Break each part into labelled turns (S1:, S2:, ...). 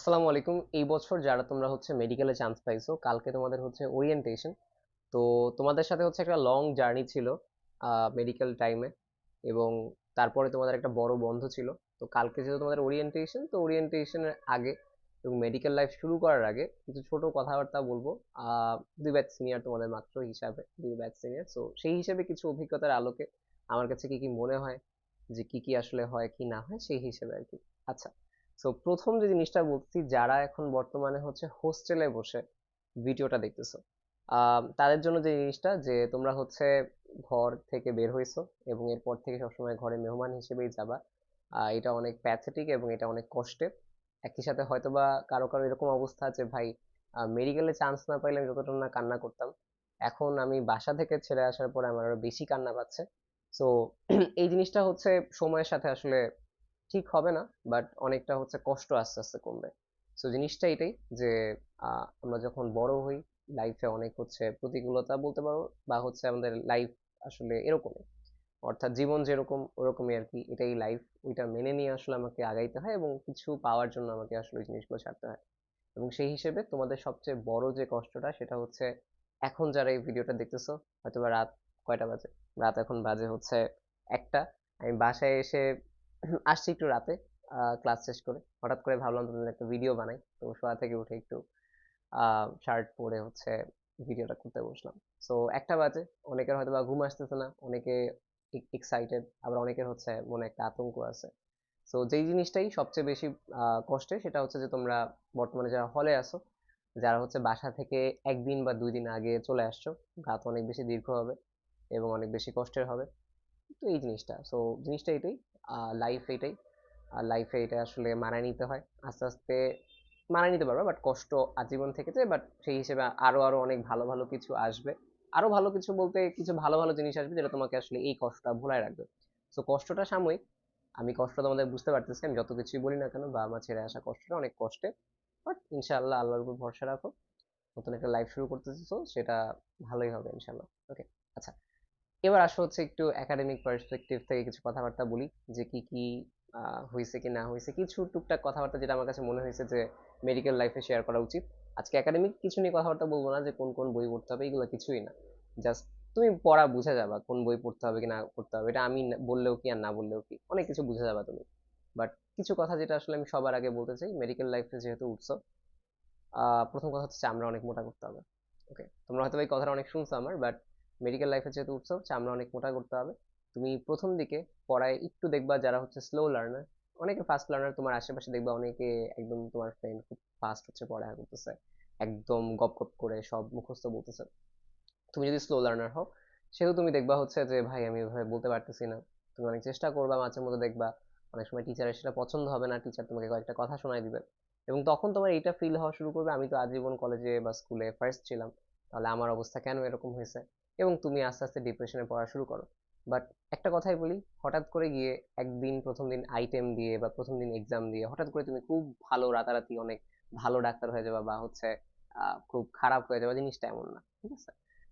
S1: আসসালামু আলাইকুম। এই বছর যারা তোমরা হচ্ছে মেডিকেলে চান্স পাইছো, কালকে তোমাদের হচ্ছে ওরিয়েন্টেশন তো তোমাদের সাথে হচ্ছে একটা লং জার্নি ছিল মেডিকেল টাইমে এবং তারপরে তোমাদের একটা বড় বন্ধ ছিল। তো কালকে যেহেতু তোমাদের ওরিয়েন্টেশন তো ওরিয়েন্টেশনের আগে এবং মেডিকেল লাইফ শুরু করার আগে কিছু ছোট কথাবার্তা বলব। দুই ব্যাচ সিনিয়র তোমাদের মাত্র হিসাবে, দুই ব্যাচ সিনিয়র সো সেই হিসেবে কিছু অভিজ্ঞতার আলোকে আমার কাছে কি কি মনে হয়, যে কি কি আসলে হয়, কি না হয়, সেই হিসেবে আর কি। আচ্ছা সো প্রথম যে জিনিসটা বলছি, যারা এখন বর্তমানে হচ্ছে হোস্টেলে বসে ভিডিওটা দেখতেছো তাদের জন্য যে জিনিসটা যে তোমরা হচ্ছে ঘর থেকে বের হইছো এবং এরপর থেকে সবসময় ঘরে মেহমান হিসেবেই যাবা এটা অনেক প্যাথেটিক এবং এটা অনেক কষ্টের একই সাথে হয়তোবা কারও কারও এরকম অবস্থা আছে, ভাই মেডিকেলে চান্স না পাইলে আমি যতটা না কান্না করতাম, এখন আমি বাসা থেকে ছেড়ে আসার পরে আমার আরও বেশি কান্না পাচ্ছে। সো এই জিনিসটা হচ্ছে সময়ের সাথে আসলে ঠিক হবে না বাট অনেকটা হচ্ছে কষ্ট আস্তে আস্তে কমবে। সো জিনিসটা এটাই যে আমরা যখন বড় হই লাইফে অনেক হচ্ছে প্রতিকূলতা বলতে পারো, বা হচ্ছে আমাদের লাইফ আসলে এরকমই। অর্থাৎ জীবন যেরকম, ওরকমই আর কি, এটাই লাইফ ওইটা মেনে নিয়ে আসলে আমাকে আগাইতে হয় এবং কিছু পাওয়ার জন্য আমাকে আসলে ওই জিনিসগুলো ছাড়তে হয়। এবং সেই হিসেবে তোমাদের সবচেয়ে বড় যে কষ্টটা, সেটা হচ্ছে এখন যারা এই ভিডিওটা দেখতেছো হয়তো বা রাত কয়টা বাজে? রাত এখন বাজে হচ্ছে একটা। আমি বাসায় এসে আসছি একটু রাতে ক্লাস শেষ করে। হঠাৎ করে ভাবলাম তোমাদের একটা ভিডিও বানাই। তো শোয়া থেকে উঠে একটু শার্ট পরে হচ্ছে ভিডিওটা করতে বসলাম। সো একটা বাজে। অনেকের হয়তো বা ঘুম আসতেছে না অনেকে এক্সাইটেড আবার অনেকের হচ্ছে মনে একটা আতঙ্ক আছে। সো যেই জিনিসটাই সবচেয়ে বেশি আহ, কষ্টের সেটা হচ্ছে যে তোমরা বর্তমানে যারা হলে আছো যারা হচ্ছে বাসা থেকে একদিন বা দুই দিন আগে চলে আসছো রাত অনেক বেশি দীর্ঘ হবে এবং অনেক বেশি কষ্টের হবে। তো এই জিনিসটা। সো জিনিসটা এটাই। লাইফ এটাই। আর লাইফে এটা আসলে মানায় নিতে হয়। আস্তে আস্তে মানায় নিতে পারবে বাট কষ্ট আজীবন থেকে যায় বাট সেই হিসেবে আরও আরও অনেক ভালো ভালো কিছু আসবে। আরও ভালো কিছু বলতে কিছু ভালো ভালো জিনিস আসবে যেটা তোমাকে আসলে এই কষ্টটা ভোলায় রাখবে। সো কষ্টটা সাময়িক। আমি কষ্ট তোমাদের বুঝতে পারতেছি, আমি যত কিছুই বলি না কেন, বা আমার ছেড়ে আসা কষ্টটা অনেক কষ্টে। বাট ইনশাআল্লাহ আল্লাহর উপর ভরসা রাখো। নতুন একটা লাইফ শুরু করতেছি তো সেটা ভালোই হবে ইনশাআল্লাহ। ওকে আচ্ছা। এবার আসো হচ্ছে একটু একাডেমিক পার্সপেক্টিভ থেকে কিছু কথাবার্তা বলি, যে কি কি হয়েছে কি না হয়েছে কিছু টুকটাক কথাবার্তা যেটা আমার কাছে মনে হয়েছে যে মেডিকেল লাইফে শেয়ার করা উচিত। আজকে একাডেমিক কিছু নিয়ে কথাবার্তা বলব না যে কোন কোন বই পড়তে হবে, এগুলো কিছুই না। জাস্ট তুমি পড়া বুঝে যাবা কোন বই পড়তে হবে কি না পড়তে হবে। এটা আমি বললেও কি আর না বললেও কি, অনেক কিছু বুঝে যাবা তুমি। বাট কিছু কথা যেটা আসলে আমি সবার আগে বলতে চাই মেডিকেল লাইফে যেহেতু উঠছো প্রথম কথা হচ্ছে আমরা অনেক মোটা করতে হবে। ওকে তোমরা হয়তো এই কথাটা অনেক শুনছো আমার বাট মেডিকেল লাইফে যেহেতু উঠছো চামড়া অনেক মোটা করতে হবে। তুমি প্রথম দিকে পড়ায় একটু দেখবা যারা হচ্ছে স্লো লার্নার অনেকে ফাস্ট লার্নার তোমার আশেপাশে দেখবা অনেকে একদম তোমার ফ্রেন্ড খুব ফাস্ট হচ্ছে পড়াশোনা করতেছে। একদম গপ গপ করে সব মুখস্থ বলতেছে। তুমি যদি স্লো লার্নার হও সেহেতু তুমি দেখবা হচ্ছে যে, ভাই, আমি এভাবে বলতে পারতেছি না। তুমি অনেক চেষ্টা করবা, মাঝে মধ্যে দেখবা, অনেক সময় টিচারের সেটা পছন্দ হবে না টিচার তোমাকে কয়েকটা কথা শোনায় দিবে। এবং তখন তোমার এইটা ফিল হওয়া শুরু করবে, আমি তো আজীবন কলেজে বা স্কুলে ফার্স্ট ছিলাম, তাহলে আমার অবস্থা কেন এরকম হয়েছে? এবং তুমি আস্তে আস্তে ডিপ্রেশনে পড়া শুরু করো। বাট একটা কথাই বলি, হঠাৎ করে গিয়ে একদিন প্রথম দিন আইটেম দিয়ে বা প্রথম দিন এক্সাম দিয়ে হঠাৎ করে তুমি খুব ভালো রাতারাতি অনেক ভালো ডাক্তার হয়ে যাবা বা হচ্ছে খুব খারাপ হয়ে যাবে, জিনিসটা এমন না, ঠিক আছে?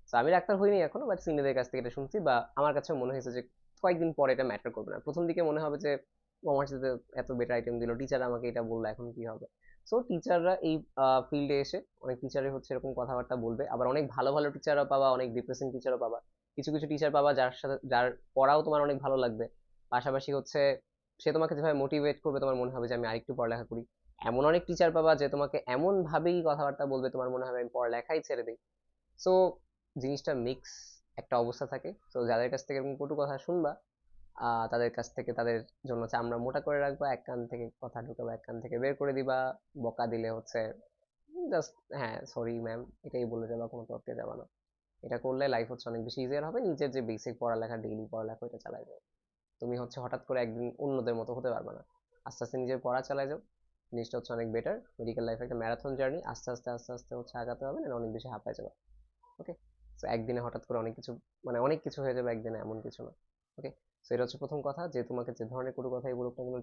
S1: তো আমি ডাক্তার হইনি এখনও বাট সিনিয়রদের কাছ থেকে এটা শুনছি বা আমার কাছে মনে হয়েছে যে কয়েকদিন পরে এটা ম্যাটার করবে না। প্রথম দিকে মনে হবে যে সাথে এত বেটার আইটেম দিল টিচার আমাকে এটা বলল, এখন কি হবে? সো টিচাররা এই ফিল্ডে এসে অনেক টিচারই হচ্ছে এরকম কথাবার্তা বলবে। আবার অনেক ভালো ভালো টিচারও পাবা, অনেক ডিপ্রেসিং টিচারও পাবা। কিছু কিছু টিচার পাবা যার সাথে, যার পড়াও তোমার অনেক ভালো লাগবে। পাশাপাশি হচ্ছে সে তোমাকে যেভাবে মোটিভেট করবে, তোমার মনে হবে যে আমি আরেকটু পড়ালেখা করি। এমন অনেক টিচার পাবা যে তোমাকে এমন ভাবেই কথাবার্তা বলবে, তোমার মনে হবে আমি পড়ালেখাই ছেড়ে দিই। সো জিনিসটা মিক্স একটা অবস্থা থাকে। তো যাদের কাছ থেকে এরকম কটু কথা শুনবা তাদের কাছ থেকে, তাদের জন্য চামড়া মোটা করে রাখবা, এক কান থেকে কথা ঢুকাবা, এক কান থেকে বের করে দিবা, বকা দিলে হচ্ছে জাস্ট হ্যাঁ সরি ম্যাম এটাই বলে যাবা, কোনো তর্কে যাবা না। এটা করলে লাইফ হচ্ছে অনেক বেশি ইজিয়ার হবে, নিজের যে বেসিক পড়ালেখা ডেইলি পড়ালেখা, ওইটা চালাই যাও। তুমি হচ্ছে হঠাৎ করে একদিন অন্যদের মতো হতে পারবে না। আস্তে আস্তে নিজের পড়া চালাই যাও, জিনিসটা হচ্ছে অনেক বেটার মেডিকেল লাইফ একটা ম্যারাথন জার্নি আস্তে আস্তে আস্তে আস্তে হচ্ছে আগাতে হবে না অনেক বেশি হাঁপায় যাবে। ওকে তো একদিনে হঠাৎ করে অনেক কিছু মানে অনেক কিছু হয়ে যাবে, একদিনে এমন কিছু না। ওকে তো এটা হচ্ছে প্রথম কথা, যে তোমাকে যে ধরনের কোনো কথাই বলুক না কেন,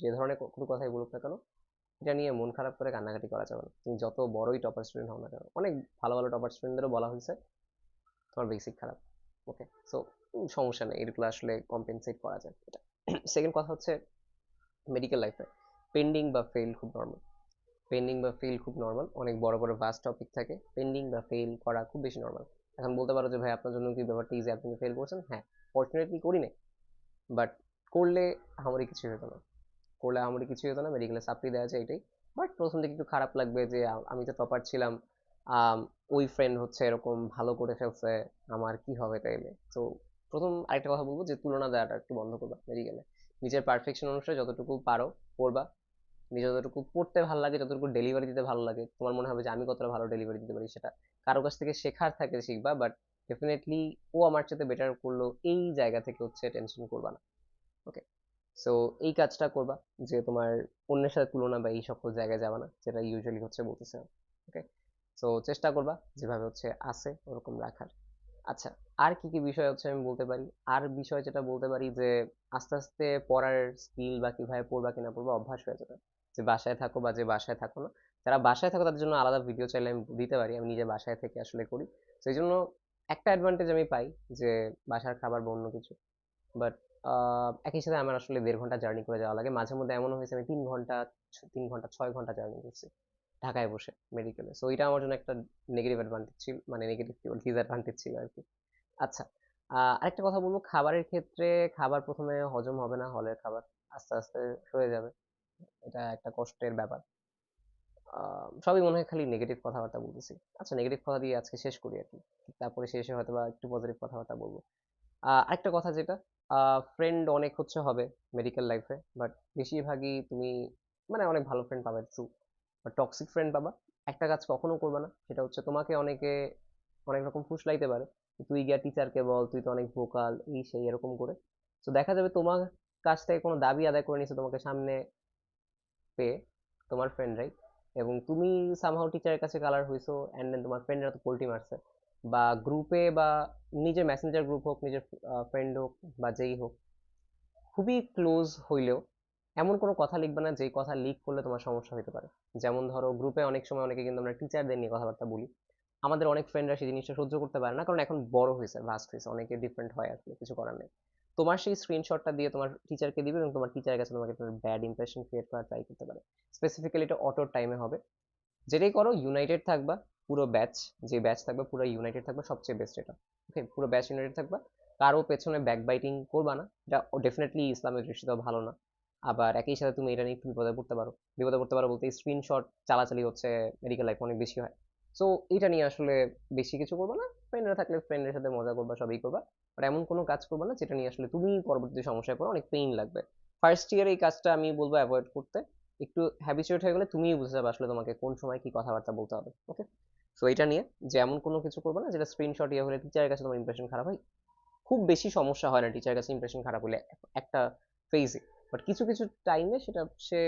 S1: যে- ধরনের কোনো কথাই বলুক না কেন, এটা নিয়ে মন খারাপ করে কান্নাকাটি করা যাবে না। তুমি যত বড়ই টপার স্টুডেন্ট হও না কেন, অনেক ভালো ভালো টপার স্টুডেন্টদেরও বলা হয়েছে, তোমার বেসিক খারাপ ওকে সো সমস্যা নেই, এগুলো আসলে কম্পেনসেট করা যায়, এটা। সেকেন্ড কথা হচ্ছে মেডিকেল লাইফে পেন্ডিং বা ফেল খুব নর্মাল পেন্ডিং বা ফেল খুব নর্মাল অনেক বড় বড় ভাস্ট টপিক থাকে পেন্ডিং বা ফেল করা খুব বেশি নর্মাল এখন বলতে পারো যে, ভাই, আপনার জন্য কি ব্যাপারটা ইজি আপনি ফেল করছেন? হ্যাঁ ফর্চুনেটলি করি না বাট করলে আমারই কিছু হতো না। করলে আমারই কিছু হতো না মেডিকেলে সাপ্লি দেওয়া যায় এটাই। বাট প্রথম দিকে একটু খারাপ লাগবে যে আমি তো টপার ছিলাম ওই ফ্রেন্ড হচ্ছে এরকম ভালো করে ফেলছে, আমার কি হবে তাইলে? তো প্রথম আরেকটা কথা বলব যে, তুলনা দেওয়াটা একটু বন্ধ করবা মেডিকেলে নিজের পারফেকশন অনুসারে যতটুকু পারো পড়বা নিজে যতটুকু পড়তে ভালো লাগে, যতটুকু ডেলিভারি দিতে ভালো লাগে, তোমার মনে হবে যে, আমি কতটা ভালো ডেলিভারি দিতে পারি সেটা। কারও কাছ থেকে শেখার থাকে শিখবা বাট ডেফিনেটলি ও আমার সাথে বেটার করল, এই জায়গা থেকে হচ্ছে টেনশন করবা না। ওকে সো এই কাজটা করবা যে তোমার অন্যের সাথে তুলনা বা এই সকল জায়গায় যাবা না, যেটা ইউজুয়ালি হচ্ছে বলতেছে। ওকে সো চেষ্টা করবা যেভাবে হচ্ছে আছে, ওরকম রাখার। আচ্ছা আর কি কি বিষয় হচ্ছে আমি বলতে পারি? আর বিষয় যেটা বলতে পারি যে, আস্তে আস্তে পড়ার স্কিল বা কীভাবে পড়বা, কিনা পড়বা অভ্যাস হয়ে যাবে। যে বাসায় থাকো বা যে বাসায় থাকো না, যারা বাসায় থাকো তাদের জন্য আলাদা ভিডিও চাইলে আমি দিতে পারি, আমি নিজে বাসায় থেকে আসলে করি। সেই জন্য একটা অ্যাডভান্টেজ আমি পাই যে বাসার খাবার বা অন্য কিছু। বাট একই সাথে আমার আসলে দেড় ঘণ্টা জার্নি করে যাওয়া লাগে। মাঝে মধ্যে এমন হয়েছে আমি তিন ঘণ্টা তিন ঘণ্টা, ছয় ঘণ্টা জার্নি করছি ঢাকায় বসে মেডিকেলে সো এটা আমার জন্য একটা নেগেটিভ অ্যাডভান্টেজ ছিল মানে নেগেটিভ কি ডিসঅ্যাডভান্টেজ ছিল আর কি। আচ্ছা আরেকটা কথা বলব, খাবারের ক্ষেত্রে খাবার প্রথমে হজম হবে না, হলের খাবার আস্তে আস্তে হয়ে যাবে। এটা একটা কষ্টের ব্যাপার। সবই মনে হয় খালি নেগেটিভ কথাবার্তা বলতেছি। আচ্ছা নেগেটিভ কথা দিয়ে আজকে শেষ করি আর কি। তারপরে শেষে হয়তো বা একটু পজিটিভ কথাবার্তা বলব। আরেকটা কথা যেটা ফ্রেন্ড অনেক হচ্ছে হবে মেডিকেল লাইফে বাট বেশিরভাগই তুমি মানে অনেক ভালো ফ্রেন্ড পাবে ট্রু বাট টক্সিক ফ্রেন্ড পাবা। একটা কাজ কখনো করবে না, সেটা হচ্ছে তোমাকে অনেকে অনেক রকম ফুসলাইতে পারে। তুই গিয়া টিচারকে বল, তুই তো অনেক ভোকাল এই সেই এরকম করে। তো দেখা যাবে তোমার কাছ থেকে কোনো দাবি আদায় করে নিছে তোমাকে সামনে পেয়ে, তোমার ফ্রেন্ডরাই এবং তুমি সামহাও টিচারের কাছে কালার হইছো অ্যান্ড দেন তোমার ফ্রেন্ডরা তো পোল্টি মারছে। বা গ্রুপে বা নিজের মেসেঞ্জার গ্রুপ হোক, নিজের ফ্রেন্ড হোক বা যেই হোক, খুবই ক্লোজ হইলেও এমন কোনো কথা লিখবে না, যেই কথা লিক করলে তোমার সমস্যা হতে পারে। যেমন ধরো গ্রুপে অনেক সময় অনেকে কিন্তু আমরা টিচারদের নিয়ে কথাবার্তা বলি। আমাদের অনেক ফ্রেন্ডরা সেই জিনিসটা সহ্য করতে পারে না, কারণ এখন বড় হয়েছে ভাস্ট হয়েছে অনেকে ডিফারেন্ট হয় আসলে কিছু করার নেই। তোমার সেই স্ক্রিনশটটা দিয়ে তোমার টিচারকে দিবে এবং তোমার টিচারের কাছে তোমাকে একটা ব্যাড ইমপ্রেশন ক্রিয়েট করার ট্রাই করতে পারে। স্পেসিফিক্যালি এটা অটো টাইমে হবে। যেটাই করো ইউনাইটেড থাকবা, পুরো ব্যাচ যে ব্যাচ থাকবে, পুরো ইউনাইটেড থাকবে, সবচেয়ে বেস্ট এটা। ওকে পুরো ব্যাচ ইউনাইটেড থাকবা। কারও পেছনে ব্যাক বাইটিং করবা না এটা ডেফিনেটলি ইসলামের দৃষ্টিতেও ভালো না। আবার একই সাথে তুমি এটা নিয়ে একটু বিপদে পড়তে পারো। বিপদে পড়তে পারো বলতে স্ক্রিনশট চালাচালি হচ্ছে মেডিকেল লাইফ অনেক বেশি হয়। সো এটা নিয়ে আসলে বেশি কিছু করবা না। ফ্রেন্ডরা থাকলে ফ্রেন্ডের সাথে মজা করবা, সবই করবা। আর এমন কোনো কাজ করবা না যেটা নিয়ে আসলে তুমি পরবর্তী সমস্যায় পড়ো, অনেক পেইন লাগবে। ফার্স্ট ইয়ার এই কাজটা আমি বলব অ্যাভয়েড করতে। একটু হ্যাবিচুয়েট হয়ে গেলে তুমিই বুঝে যাবে আসলে তোমাকে কোন সময় কি কথাবার্তা বলতে হবে ওকে সো এটা নিয়ে যে এমন কোনো কিছু করবে না যেটা স্ক্রিনশট ইয়ে হলে টিচারের কাছে তোমার ইমপ্রেশন খারাপ হয়। খুব বেশি সমস্যা হয় না টিচারের কাছে ইমপ্রেশন খারাপ হলে একটা ফেজে বাট কিছু কিছু টাইমে সেটা সে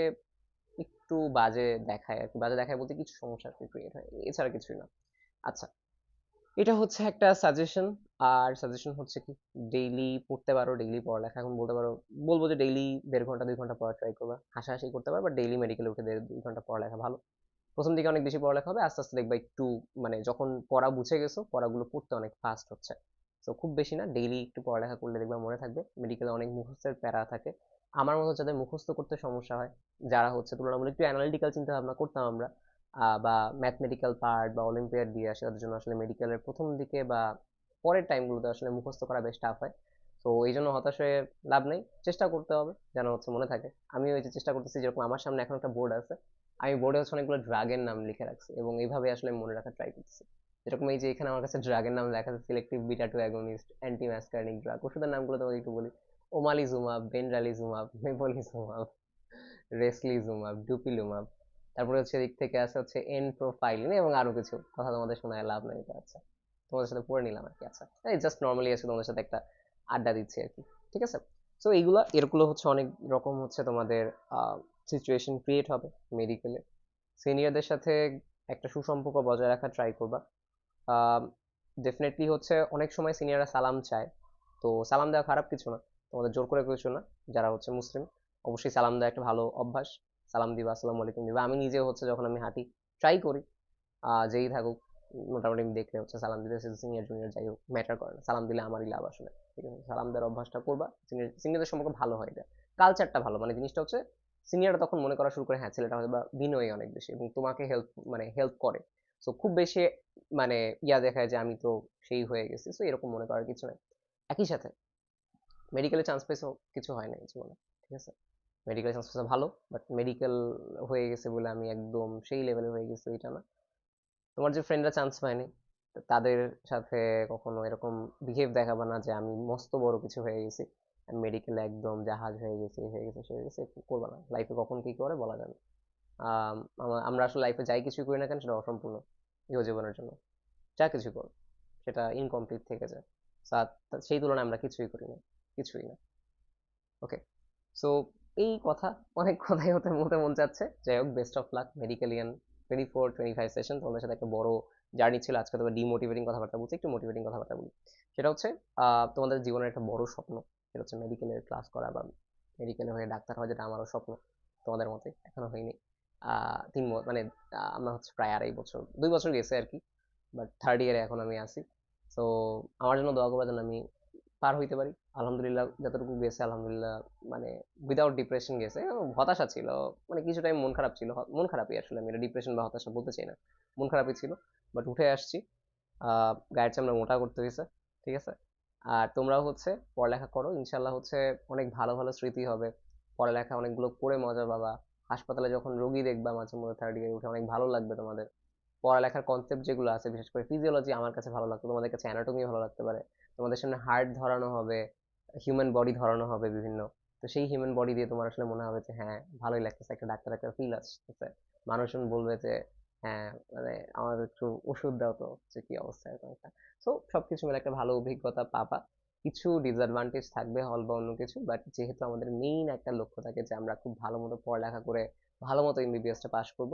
S1: একটু বাজে দেখায় আর কি। বাজে দেখায় বলতে কিছু সমস্যা ক্রিয়েট হয়। এছাড়া কিছুই না। আচ্ছা এটা হচ্ছে একটা সাজেশন আর সাজেশন হচ্ছে কি ডেইলি পড়তে পারো ডেইলি পড়ালেখা, এখন বলতে পারো, বলব যে ডেইলি দেড় ঘণ্টা, দুই ঘণ্টা পড়া ট্রাই করবা, হাসাহাসি করতে পারো বাট ডেইলি মেডিকেলে উঠে দেড়, দুই ঘণ্টা পড়ালেখা ভালো। প্রথম দিকে অনেক বেশি পড়ালেখা হবে, আস্তে আস্তে দেখবা একটু মানে যখন পড়া বুঝে গেছো, পড়াগুলো পড়তে অনেক ফাস্ট হচ্ছে। তো খুব বেশি না ডেইলি একটু পড়ালেখা করলে দেখবা মনে থাকবে মেডিকেলে অনেক মুখস্থের প্যারা থাকে। আমার মতো যাদের মুখস্থ করতে সমস্যা হয়, যারা হচ্ছে তুলনামূলক একটু অ্যানালিটিক্যাল চিন্তা ভাবনা করতাম আমরা বা ম্যাথমেটিক্যাল পার্ট বা অলিম্পিয়াড দিয়ে আসে তাদের জন্য আসলে মেডিকেলের প্রথম দিকে বা পরের টাইমগুলোতে আসলে মুখস্থ করা বেশ টাফ হয়। তো এই জন্য হতাশ হয়ে লাভ নেই। চেষ্টা করতে হবে, যেন হচ্ছে মনে থাকে। আমি ওই যে চেষ্টা করতেছি, যেরকম আমার সামনে এখন একটা বোর্ড আছে, আমি বোর্ডে হচ্ছে অনেকগুলো ড্রাগের নাম লিখে রাখছি এবং এইভাবে আসলে আমি মনে রাখার ট্রাই করতেছি। যেরকম এই যে এখানে আমার কাছে ড্রাগের নাম লেখা আছে selective beta two agonist anti muscarinic drug ওষুধের নামগুলো তোমাকে একটু বলি। ওমালিজুমাব বেনরালিজুমাব মেপলিজুমাব রেসলিজুমাব ডুপিলুমাব তারপরে হচ্ছে দিক থেকে আছে হচ্ছে এন প্রোফাইলিন এবং আরও কিছু কথা তোমাদের শোনায় লাভ নেই আচ্ছা তোমাদের সাথে পড়ে নিলাম আর কি আচ্ছা। এই জাস্ট নর্মালি আছে তোমাদের সাথে একটা আড্ডা দিচ্ছি আর কি, ঠিক আছে? সো এইগুলো, এরগুলো হচ্ছে অনেক রকম হচ্ছে তোমাদের সিচুয়েশন ক্রিয়েট হবে মেডিকেলে সিনিয়রদের সাথে একটা সুসম্পর্ক বজায় রাখার ট্রাই করবা। ডেফিনেটলি হচ্ছে অনেক সময় সিনিয়ররা সালাম চায়। তো সালাম দেওয়া খারাপ কিছু না, তোমাদের জোর করে কিছু না, যারা হচ্ছে মুসলিম, অবশ্যই সালাম দেওয়া একটা ভালো অভ্যাস। সালাম দিবা, আসসালামু আলাইকুম দিবা। আমি নিজে হচ্ছে যখন আমি হাঁটি ট্রাই করি। যেই থাকুক, মোটামুটি আমি দেখলে হচ্ছে সালাম দিতে সিনিয়র জুনিয়র যাই হোক ম্যাটার করে না। সালাম দিলে আমারই লাভ আসলে, ঠিক আছে? সালাম দেওয়ার অভ্যাসটা করবা সিনিয়র সিনিয়রদের সম্পর্কে ভালো হয় এটা। কালচারটা ভালো মানে জিনিসটা হচ্ছে সিনিয়ররা তখন মনে করা শুরু করে হ্যাঁ ছেলেটা হয়তো বা বিনয়ী অনেক বেশি এবং তোমাকে হেল্প মানে হেল্প করে। সো খুব বেশি মানে ইয়া দেখায় যে আমি তো সেই হয়ে গেছি। সো এরকম মনে করার কিছু নাই। একই সাথে মেডিকেলে চান্স পেয়েছ, কিছু হয় নাই জীবনে, ঠিক আছে? মেডিকেল পেয়েছ ভালো বাট মেডিকেল হয়ে গেছে বলে আমি একদম সেই লেভেলে হয়ে গেছি এটা না। তোমার যে ফ্রেন্ডরা চান্স পায়নি তাদের সাথে কখনো এরকম বিহেভ দেখাবা না যে আমি মস্ত বড় কিছু হয়ে গেছি মেডিকেলে একদম জাহাজ হয়ে গেছি হয়ে গেছে, সে হয়ে গেছে করবা না। লাইফে কখন কি করে বলা যাবে আমরা আসলে লাইফে যাই কিছু করি না কেন সেটা অসম্পূর্ণ ইহ জীবনের জন্য। যা কিছু কর, সেটা ইনকমপ্লিট থেকে যায়। সেই তুলনায় আমরা কিছুই করি না, কিছুই না। ওকে সো এই কথা অনেক কথাই হতে হতে মন চাচ্ছে যাই হোক best of luck মেডিকেলিয়ান twenty four twenty five session তোমাদের সাথে একটা বড় জার্নি ছিল। আজকে তোমার ডিমোটিভেটিং কথাবার্তা বলছি, একটু মোটিভেটিং কথাবার্তা বলি। সেটা হচ্ছে তোমাদের জীবনের একটা বড় স্বপ্ন। সেটা হচ্ছে মেডিকেলের ক্লাস করা বা মেডিকেলে হয়ে ডাক্তার হওয়া, যেটা আমারও স্বপ্ন তোমাদের মতে, এখনও হয়নি। তিন মানে আমরা হচ্ছে প্রায় আড়াই বছর, দুই বছর গেছে আর কি বাট থার্ড ইয়ারে এখন আমি আছি। তো আমার জন্য দোয়া করবার জন্য আমি পার হইতে পারি। আলহামদুলিল্লাহ, যতটুকু গেছে আলহামদুলিল্লাহ মানে উইদাউট ডিপ্রেশন গেছে। হতাশা ছিল মানে কিছু টাইম মন খারাপ ছিল মন খারাপই আসলে আমি ডিপ্রেশন বা হতাশা বলতে চাই না। মন খারাপই ছিল বাট উঠে আসছি গায়ের চামড়া মোটা করতে হয়েছে ঠিক আছে? আর তোমরাও হচ্ছে পড়ালেখা করো ইনশাল্লাহ হচ্ছে অনেক ভালো ভালো স্মৃতি হবে। পড়ালেখা অনেকগুলো করে মজা পাবা। হাসপাতালে যখন রোগী দেখবা মাঝে মধ্যে থার্ড ইয়ারে উঠে অনেক ভালো লাগবে তোমাদের। পড়ালেখার কনসেপ্ট যেগুলো আছে, বিশেষ করে ফিজিওলজি আমার কাছে ভালো লাগতো, তোমাদের কাছে অ্যানাটমি ভালো লাগতে পারে। তোমাদের সামনে হার্ট ধরানো হবে হিউম্যান বডি ধরানো হবে বিভিন্ন। তো সেই হিউম্যান বডি দিয়ে তোমার আসলে মনে হবে যে হ্যাঁ ভালোই লাগতেছে একটা ডাক্তার একটা ফিল আসতেছে। মানুষজন বলবে যে হ্যাঁ মানে আমার একটু ওষুধ দাও তো, যে কি অবস্থা এরকম একটা। সো সবকিছু মিলে একটা ভালো অভিজ্ঞতা পাবা। কিছু ডিসঅ্যাডভান্টেজ থাকবে হল বা অন্য কিছু বাট যেহেতু আমাদের মেইন একটা লক্ষ্য থাকে যে আমরা খুব ভালো মতো পড়ালেখা করে ভালো মতো এমবিবিএসটা পাস করব।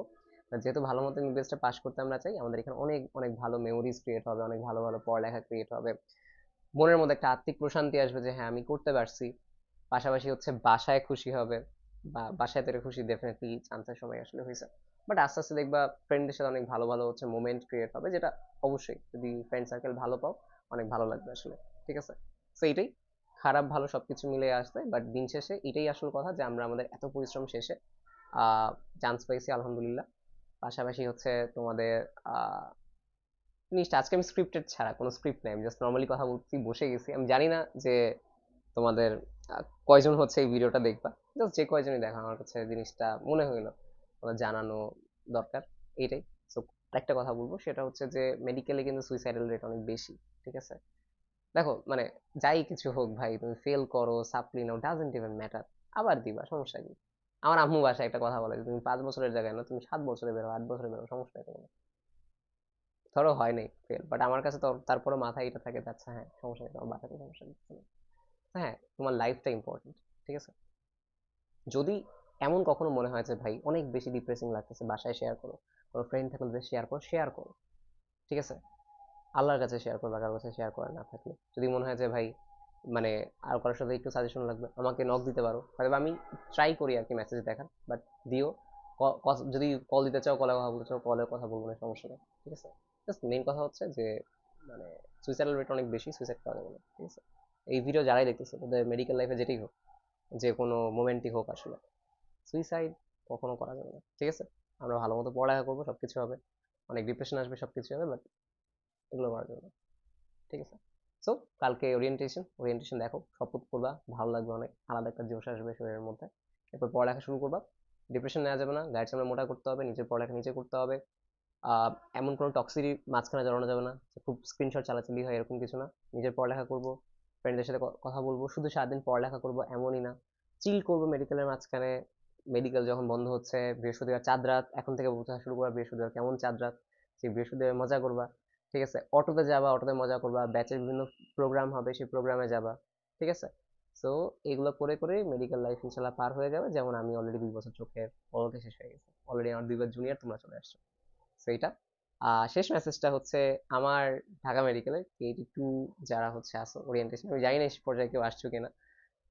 S1: যেহেতু ভালো মতো এমবিবিএসটা পাস করতে আমরা চাই, আমাদের এখানে অনেক অনেক ভালো মেমোরিজ ক্রিয়েট হবে, অনেক ভালো ভালো পড়ালেখা ক্রিয়েট হবে। মনের মধ্যে একটা আত্মিক প্রশান্তি আসবে যে হ্যাঁ আমি করতে পারছি। পাশাপাশি হচ্ছে বাসায় খুশি হবে বা বাসায় তেরে খুশি ডেফিনেটলি চান্সের সময় আসলে হয়েছে। বাট আস্তে আস্তে দেখবা ফ্রেন্ডের সাথে অনেক ভালো ভালো হচ্ছে মোমেন্ট ক্রিয়েট হবে যেটা অবশ্যই যদি ফ্রেন্ড সার্কেল ভালো পাও অনেক ভালো লাগবে আসলে। ঠিক আছে? তো এইটাই খারাপ ভালো সবকিছু মিলে আসবে বাট দিন শেষে এটাই আসল কথা যে আমরা আমাদের এত পরিশ্রম শেষে চান্স পাইছি আলহামদুলিল্লাহ। পাশাপাশি হচ্ছে তোমাদের আহ, জিনিসটা, আজকে আমি স্ক্রিপ্টেড ছাড়া কোনো স্ক্রিপ্ট নেই, আমি জাস্ট নর্মালি কথা বলছি বসে গেছি। আমি জানি না যে তোমাদের কয়জন হচ্ছে এই ভিডিওটা দেখবা। জাস্ট যে কয়জনই দেখা, আমার কাছে জিনিসটা মনে হইল। জানানো দরকার এইটাই সো আরেকটা কথা বলব, সেটা হচ্ছে যে মেডিকেলে কিন্তু সুইসাইডাল রেট অনেক বেশি, ঠিক আছে? দেখো মানে যাই কিছু হোক ভাই, তুমি ফেল করো সাপ্লি নাও ডাজেন্ট ইভেন ম্যাটার আবার দিবা, সমস্যা কি? আমার আম্মু বাসায় একটা কথা বলে তুমি পাঁচ বছরের জায়গায় না, তুমি সাত বছরে বেরো, আট বছরে বেরো, সমস্যা তোমার? ধরো হয় নাই ফেল বাট আমার কাছে তো তারপরে মাথায় এটা থাকে আচ্ছা হ্যাঁ সমস্যা নেই, তোমার বাসাতে সমস্যা নেই হ্যাঁ তোমার লাইফটা ইম্পর্টেন্ট ঠিক আছে? যদি এমন কখনো মনে হয় যে, ভাই, অনেক বেশি ডিপ্রেসিং লাগতেছে, বাসায় শেয়ার করো, কোনো ফ্রেন্ড থাকলে যে শেয়ার করো শেয়ার করো, ঠিক আছে? আল্লাহর কাছে শেয়ার করো কারোর কাছে শেয়ার করা না থাকলে। যদি মনে হয় যে, ভাই মানে আর কারোর সাথে একটু সাজেশন লাগবে, আমাকে নক দিতে পারো, হয়তো আমি ট্রাই করি আর কি মেসেজ দেখার বাট দিও যদি কল দিতে চাও কলে কথা বলতে চাও কলে কথা বলব না সমস্যা নেই, ঠিক আছে? জাস্ট মেইন কথা হচ্ছে যে মানে সুইসাইডাল রেট অনেক বেশি সুইসাইড করা যাবে না, ঠিক আছে? এই ভিডিও যারাই দেখতেছে, তাদের মেডিকেল লাইফে যেটাই হোক, যে কোনো মোমেন্টই হোক আসলে সুইসাইড কখনো করা যাবে না, ঠিক আছে? আমরা ভালো মতো পড়ালেখা করব সব কিছু হবে, অনেক ডিপ্রেশন আসবে সব কিছু হবে বাট এগুলো করা যাবে না, ঠিক আছে? সো কালকে ওরিয়েন্টেশন ওরিয়েন্টেশন দেখো, শপথ করবা ভালো লাগবে অনেক, আলাদা একটা জোশ আসবে শরীরের মধ্যে, এরপর পড়ালেখা শুরু করবা ডিপ্রেশন নেওয়া যাবে না গায়ের সামনে মোটা করতে হবে, নিজের পড়ালেখা নিজে করতে হবে এমন কোনো টক্সিরি মাঝখানে জড়ানো যাবে না। খুব স্ক্রিনশট চালাচালি হয় এরকম কিছু না। নিজের পড়ালেখা করব ফ্রেন্ডদের সাথে কথা বলব। শুধু সারাদিন পড়ালেখা করব, এমনই না। চিল করব মেডিকেলের মাঝখানে। মেডিকেল যখন বন্ধ হচ্ছে, বৃহস্পতিবার চাঁদ রাত। এখন থেকে বোঝা শুরু করবা বৃহস্পতিবার। কেমন চাঁদ রাত? সেই বৃহস্পতিবার মজা করবা। ঠিক আছে? অটোতে যাবা, অটোতে মজা করবা। ব্যাচের বিভিন্ন প্রোগ্রাম হবে, সেই প্রোগ্রামে যাবা। ঠিক আছে? সো এগুলো করে করে মেডিকেল লাইফ ইনশাল্লাহ পার হয়ে যাবে। যেমন আমি অলরেডি দুই বছর চোখের পলকে শেষ হয়ে গেছে। অলরেডি আমার দুইবার জুনিয়র তোমরা চলে আসছো। এইটা আহ, শেষ মেসেজটা হচ্ছে আমার ঢাকা মেডিকেলের কেটি টু যারা হচ্ছে আসো ওরিয়েন্টেশন আমি জানি না এই পর্যায়ে কেউ আসছো কিনা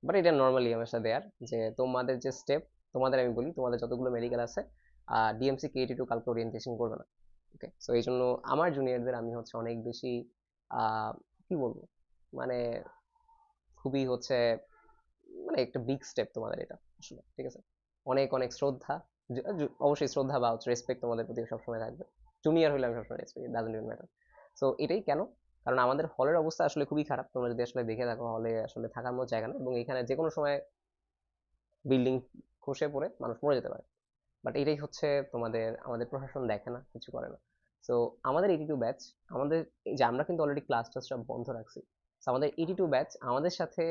S1: বাট এটা নর্মালি আমার সাথে দেয়ার যে তোমাদের যে স্টেপ তোমাদের আমি বলি তোমাদের যতগুলো মেডিকেল আছে ডিএমসি কেটি টু কালকে ওরিয়েন্টেশন করবে না ওকে সো এই জন্য আমার জুনিয়রদের আমি হচ্ছে অনেক বেশি কি বলব? মানে খুবই হচ্ছে মানে একটা বিগ স্টেপ তোমাদের এটা আসলে ঠিক আছে? অনেক অনেক শ্রদ্ধা অবশ্যই শ্রদ্ধা বা রেসপেক্ট তোমাদের প্রতি সবসময় থাকবে। জুনিয়র হলে আমি সবসময় respect doesn't even matter so এটাই কেন? কারণ আমাদের হলের অবস্থা আসলে খুবই খারাপ। তোমরা যদি আসলে দেখে থাকো হলে আসলে থাকার মতো জায়গা না এবং এখানে যে কোনো সময় বিল্ডিং খসে পড়ে মানুষ মরে যেতে পারে। বাট এটাই হচ্ছে তোমাদের, আমাদের প্রশাসন দেখে না, কিছু করে না। সো আমাদের এইটি টু ব্যাচ আমাদের যে, আমরা কিন্তু অলরেডি ক্লাস টাস সব বন্ধ রাখছি। আমাদের এইটি টু ব্যাচ আমাদের সাথে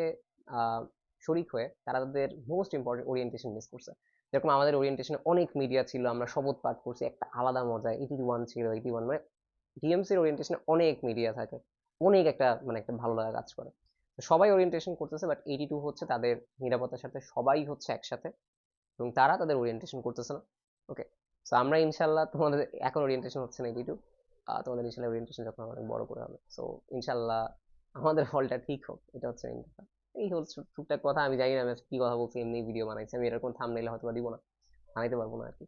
S1: শরিক হয়ে তারা তাদের মোস্ট ইম্পর্টেন্ট ওরিয়েন্টেশন মিস করছে। যেরকম আমাদের ওরিয়েন্টেশনে অনেক মিডিয়া ছিল, আমরা শপথ পাঠ করছি, একটা আলাদা মজা এইটি ওয়ান ছিল এইটি ওয়ান মানে ডিএমসির ওরিয়েন্টেশনে অনেক মিডিয়া থাকে, অনেক একটা মানে একটা ভালো লাগা কাজ করে। সবাই ওরিয়েন্টেশন করতেছে বাট এইটি টু হচ্ছে তাদের নিরাপত্তার সাথে সবাই হচ্ছে একসাথে, এবং তারা তাদের ওরিয়েন্টেশন করতেছে না। ওকে সো আমরা ইনশাল্লাহ তোমাদের, এখন ওরিয়েন্টেশন হচ্ছে না এইটি টু তোমাদের ইনশাল্লাহ ওরিয়েন্টেশন যখন অনেক বড় করে হবে। সো ইনশাল্লাহ আমাদের ফলটা ঠিক হোক, এটা হচ্ছে এই হচ্ছে টুকটাক কথা। আমি জানি না আমি কি কথা বলছি, এমনি ভিডিও বানাইছি। আমি এরকম থামনেলে হয়তো দিব না। বানাইতে পারব না আর কি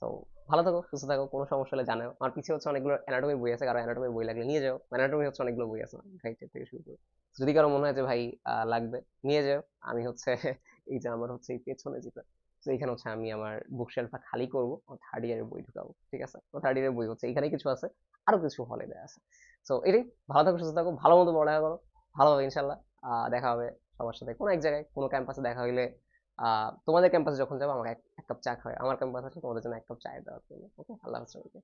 S1: সো ভালো থাকো, সুস্থ থাকো, কোনো সমস্যা হলে জানাও। আমার পিছিয়ে হচ্ছে অনেকগুলো অ্যানাটমি বই আছে, কারও অ্যানাটমি বই লাগলে নিয়ে যাও। অ্যানাটমি হচ্ছে অনেকগুলো বই আছে গাইডের থেকে শুরু করে। যদি কারও মনে হয় যে, ভাই লাগবে, নিয়ে যাও। আমি হচ্ছে এই যে আমার হচ্ছে এই পেছনে যেটা, তো এখানে হচ্ছে আমি আমার বুক শেলফটা খালি করব থার্ড ইয়ারের বই ঢুকাবো, ঠিক আছে? তো থার্ড ইয়ারের বই হচ্ছে এখানে কিছু আছে, আরও কিছু হলে দেয়া আছে। সো এটাই, ভালো থাকো, সুস্থ থাকো, ভালো মতো পড়ালেখা করো ভালো হবে ইনশাল্লাহ দেখা হবে সবার সাথে। কোনো এক জায়গায় কোনো ক্যাম্পাসে দেখা হইলে তোমাদের ক্যাম্পাসে যখন যাব, আমাকে এক কাপ চা খাওয়াই আমার ক্যাম্পাস আছে, তোমাদের জন্য এক কাপ চায়ের দেওয়ার জন্য। ওকে আল্লাহ হাফেজ।